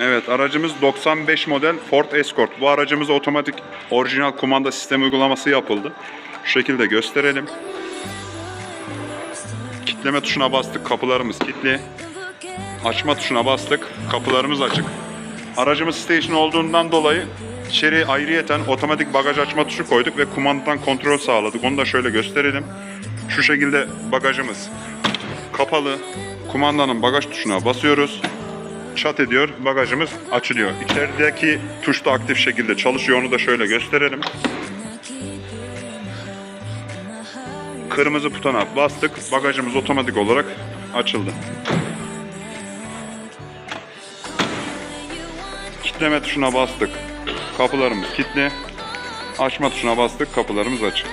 Evet aracımız 95 model Ford Escort. Bu aracımıza otomatik orijinal kumanda sistemi uygulaması yapıldı. Şu şekilde gösterelim. Kitleme tuşuna bastık kapılarımız kilitli. Açma tuşuna bastık kapılarımız açık. Aracımız station olduğundan dolayı içeri ayrıyeten otomatik bagaj açma tuşu koyduk ve kumandadan kontrol sağladık. Onu da şöyle gösterelim. Şu şekilde bagajımız kapalı. Kumandanın bagaj tuşuna basıyoruz çat ediyor, bagajımız açılıyor. İçerideki tuş da aktif şekilde çalışıyor, onu da şöyle gösterelim. Kırmızı butona bastık, bagajımız otomatik olarak açıldı. Kitleme tuşuna bastık, kapılarımız kilitli. Açma tuşuna bastık, kapılarımız açık.